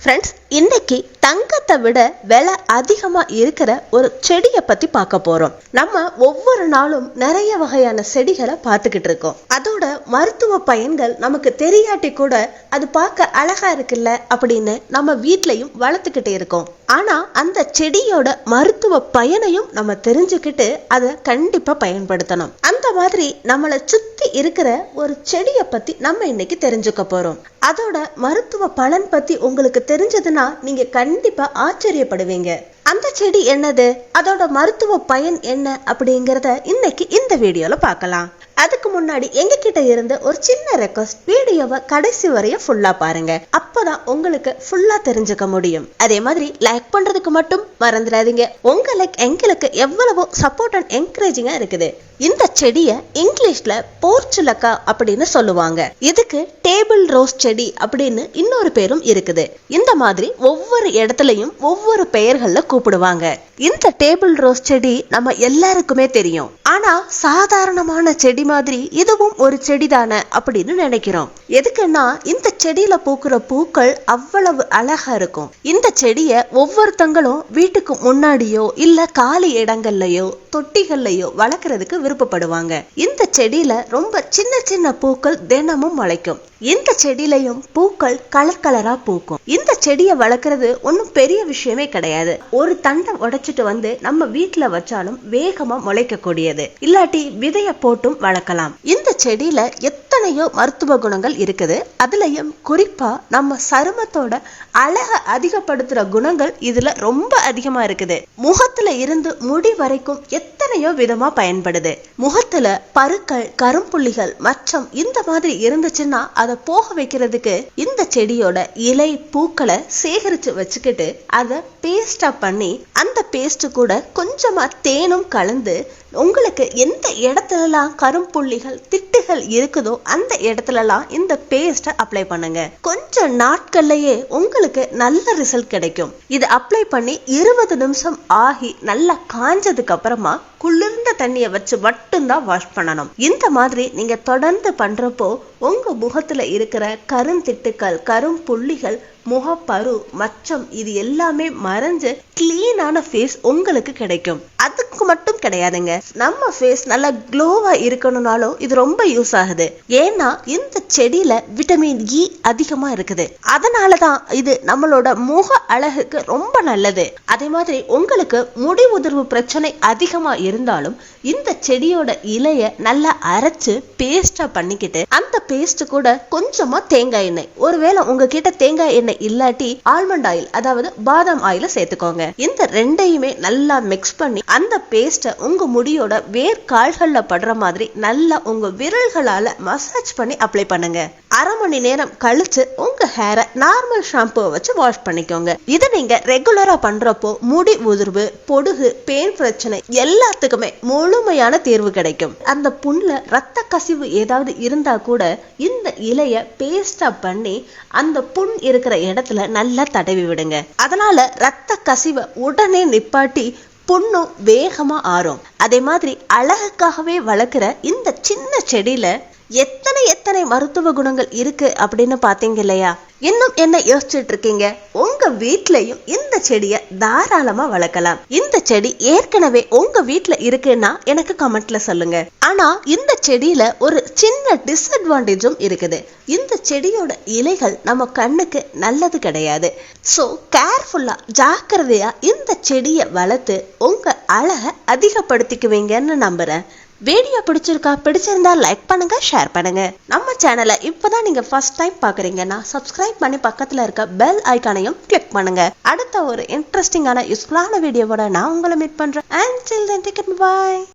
Friends இன்னைக்கு தங்கத்தை விட விலை அதிகமா இருக்கிற ஒரு செடியை பத்தி பார்க்க போறோம். நம்ம ஒவ்வொரு நாளும் நிறைய வகையான செடிகளை பார்த்துக்கிட்டு இருக்கோம். அதோட மருத்துவ பயன்கள் நமக்கு தெரியாட்டி கூட அது பார்க்க அழகா இருக்குல்ல அப்படின்னு நம்ம வீட்லயும் வளர்த்துக்கிட்டே இருக்கோம். ஆனா அந்த செடியோட மருத்துவ பயனையும் நம்ம தெரிஞ்சுக்கிட்டு அதை கண்டிப்பா பயன்படுத்தணும். அந்த மாதிரி நம்மளை சுத்தி இருக்கிற ஒரு செடியை பத்தி நம்ம இன்னைக்கு தெரிஞ்சுக்க போறோம். அதோட மருத்துவ பலன் பத்தி உங்களுக்கு தெரிஞ்சதுன்னா நீங்க கண்டிப்பா ஆச்சரியப்படுவீங்க. அந்த செடி என்னது? அதோட மருத்துவ பயன் என்ன அப்படிங்கறத இன்னைக்கு இந்த வீடியோல பார்க்கலாம். அதுக்கு முன்னாடி எங்க கிட்ட இருந்து ஒரு சின்ன ரெக்வஸ்ட் வீடியோவை கடைசி வரையும் ஃபுல்லா பாருங்க. அப்பதான் உங்களுக்கு ஃபுல்லா தெரிஞ்சுக்க முடியும். அதே மாதிரி லைக் பண்றதுக்கு மட்டும் மறந்துடாதீங்க. உங்க லைக் எங்களுக்கு எவ்வளவோ சப்போர்ட் அண்ட் என்கரேஜிங்கா இருக்குது. இந்த செடியை இங்கிலீஷ்ல போர்ச்சுலக்கா அப்படின்னு சொல்லுவாங்க. இதுக்கு டேபிள் ரோஸ் செடி அப்படின்னு இன்னொரு பேரும் இருக்குது. இந்த மாதிரி ஒவ்வொரு இடத்துலயும் ஒவ்வொரு பெயர்கள்ல கூப்பிடுவாங்க. இந்த டேபிள் ரோஸ் செடி நம்ம எல்லாருக்குமே தெரியும். ஆனா சாதாரணமான செடி மாதிரி இதுவும் ஒரு செடி தானே அப்படின்னு நினைக்கிறோம். எதுக்குன்னா இந்த செடியில பூக்குற பூக்கள் அவ்வளவு அழகா இருக்கும். இந்த செடிய ஒவ்வொருத்தங்களும் வீட்டுக்கு முன்னாடியோ இல்ல காலி இடங்கள்லயோ தொட்டிகள்லயோ வளர்க்கறதுக்கு விருப்பப்படுவாங்க. இந்த செடியில ரொம்ப சின்ன சின்ன பூக்கள் தினமும் முளைக்கும். இந்த செடியிலையும் பூக்கள் கலர் கலரா பூக்கும். இந்த செடியை வளர்க்கறது ஒன்றும் பெரிய விஷயமே கிடையாது. ஒரு தண்டை உடைச்சிட்டு வந்து நம்ம வீட்டுல வச்சாலும் வேகமா முளைக்கக்கூடியது. இல்லாட்டி விதைய போட்டும் வளர்க்கலாம். இந்த செடியில எத்தனையோ மருத்துவ குணங்கள் இருக்குது. அதுலேயும் குறிப்பா நம்ம சருமத்தோட அழகை அதிகப்படுத்துற குணங்கள் இதுல ரொம்ப அதிகமா இருக்குது. முகத்துல இருந்து முடி வரைக்கும் எத்தனையோ விதமா பயன்படுது. முகத்துல பருக்கள் கரும்புள்ளிகள் மற்றும் இந்த மாதிரி இருந்துச்சுன்னா அதை போக வைக்கிறதுக்கு இந்த செடியோட இலை பூக்களை சேகரிச்சு வச்சுக்கிட்டு அதை பேஸ்டாக பண்ணி அந்த பேஸ்ட் கூட கொஞ்சமா தேனும் கலந்து உங்களுக்கு எந்த இடத்துலலாம் கரும்புள்ளிகள் திட்டுகள் இருக்குதோ அந்த இடத்துலலாம் இந்த பேஸ்ட்டை அப்ளை பண்ணுங்க. கொஞ்சம் நாட்கள்லயே உங்களுக்கு நல்ல ரிசல்ட் கிடைக்கும். இது அப்ளை பண்ணி இருபது நிமிஷம் ஆகி நல்லா காஞ்சதுக்கு அப்புறமா குளிர் தண்ணியை வச்சு மட்டும்தான் வாஷ் பண்ணணும். இந்த மாதிரி நீங்க தொடர்ந்து பண்றப்போ உங்க முகத்துல இருக்கிற கருந்திட்டுக்கள் கரும் புள்ளிகள் முகப்பரு மச்சம் இது எல்லாமே மறைஞ்சு கிளீனான ஃபேஸ் உங்களுக்கு கிடைக்கும். அதுக்கு மட்டும் கிடையாதுங்க. நம்ம ஃபேஸ் நல்லா க்ளோவா இருக்கணும்னாலும் இது ரொம்ப யூஸ் ஆகுது. ஏன்னா இந்த செடியில விட்டமின் இ e அதிகமா இருக்குது. அதனாலதான் இது நம்மளோட முக அழகுக்கு ரொம்ப நல்லது. அதே மாதிரி உங்களுக்கு முடி உதிர்வு பிரச்சனை அதிகமா இருந்தாலும் இந்த செடியோட இலைய நல்லா அரைச்சு பேஸ்டா பண்ணிக்கிட்டு அந்த பேஸ்ட் கூட கொஞ்சமா தேங்காய் எண்ணெய். ஒருவேளை உங்ககிட்ட தேங்காய் எண்ணெய் இல்லாட்டி ஆல்மண்ட் ஆயில் அதாவது பாதாம் ஆயில சேர்த்துக்கோங்க. இந்த ரெண்டையுமே நல்லா மிக்ஸ் பண்ணி அந்த பேஸ்ட்டை உங்க முடியோட வேர் கால்கள்ல படுற மாதிரி நல்லா உங்க விரல்களால மசாஜ் பண்ணி அப்ளை பண்ணுங்க. அரை மணி நேரம் கழிச்சு உங்க ஹேரை நார்மல் ஷாம்புவை வச்சு வாஷ் பண்ணிக்கோங்க. இதை நீங்க ரெகுலரா பண்றப்போ முடி உதிர்வு பொடுகு பேன் பிரச்சனை எல்லாத்துக்குமே முழுமையான தேர்வு கிடைக்கும். அந்த புண்ணுல ரத்த கசிவு ஏதாவது இருந்தா கூட இந்த இலைய பேஸ்டா பண்ணி அந்த புண் இருக்கிற இடத்துல நல்லா தடவி விடுங்க. அதனால ரத்த கசிவை உடனே நிப்பாட்டி புண்ணும் வேகமா ஆறும். அதே மாதிரி அழகுக்காகவே வளர்க்குற இந்த சின்ன செடியில எத்தனை எத்தனை மருத்துவ குணங்கள் இருக்கு அப்படின்னு பாத்தீங்க இல்லையா? இன்னும் என்ன யோசிச்சுட்டு இருக்கீங்க? உங்க வீட்லயும் இந்த செடிய தாராளமா வளர்க்கலாம். இந்த செடி ஏற்கனவே உங்க வீட்ல இருக்குன்னா எனக்கு கமெண்ட்ல சொல்லுங்க. ஆனா இந்த செடியில ஒரு சின்ன டிஸ்அட்வான்டேஜும் இருக்குது. இந்த செடியோட இலைகள் நம்ம கண்ணுக்கு நல்லது கிடையாது. சோ கேர்ஃபுல்லா ஜாக்கிரதையா இந்த செடியை வளர்த்து உங்க அழகை அதிகப்படுத்திக்குவீங்கன்னு நம்புறேன். வீடியோ பிடிச்சிருக்கா பிடிச்சிருந்தா லைக் பண்ணுங்க ஷேர் பண்ணுங்க. நம்ம சேனலை இப்பதான் நீங்க ஃபர்ஸ்ட் டைம் பாக்குறீங்கன்னா சப்ஸ்கிரைப் பண்ணி பக்கத்துல இருக்க பெல் ஐக்கானையும் கிளிக் பண்ணுங்க. அடுத்த ஒரு இன்ட்ரெஸ்டிங்கான யூஸ்ஃபுல்லான வீடியோவோட நான் உங்களை மீட் பண்றேன். And chill then take bye